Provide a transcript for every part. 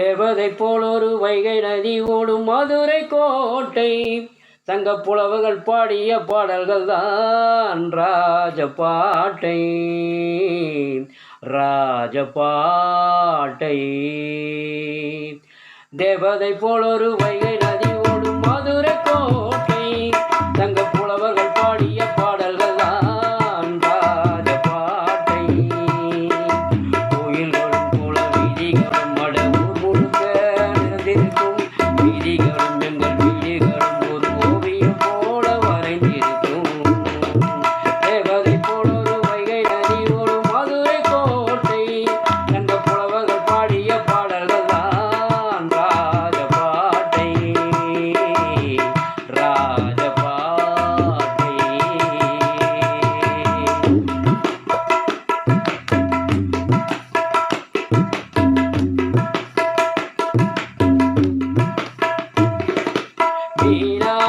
தேவதை போல் ஒரு வைகை நதி ஓடும் மதுரை கோட்டை. சங்க புலவர்கள் பாடிய பாடல்கள் தான் ராஜபாட்டை. ராஜபாட்டை. தேவதை போல் ஒரு வைகை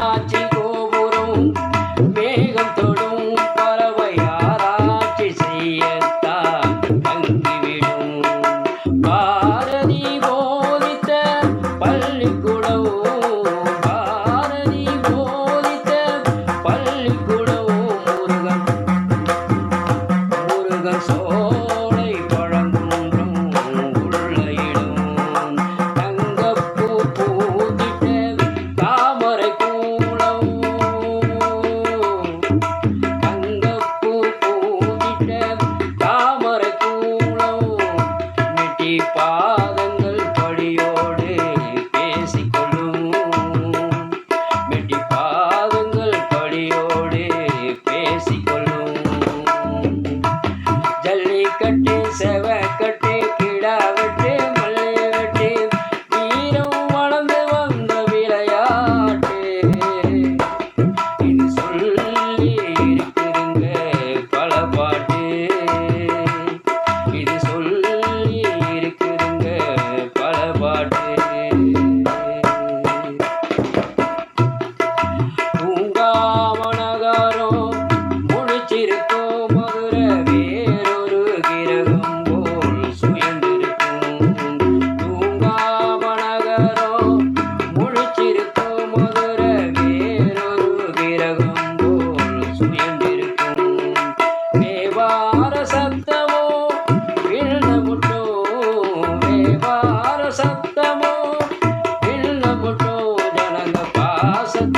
tchau.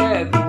said.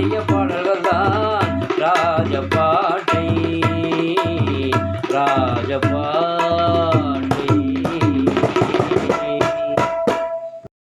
பழைய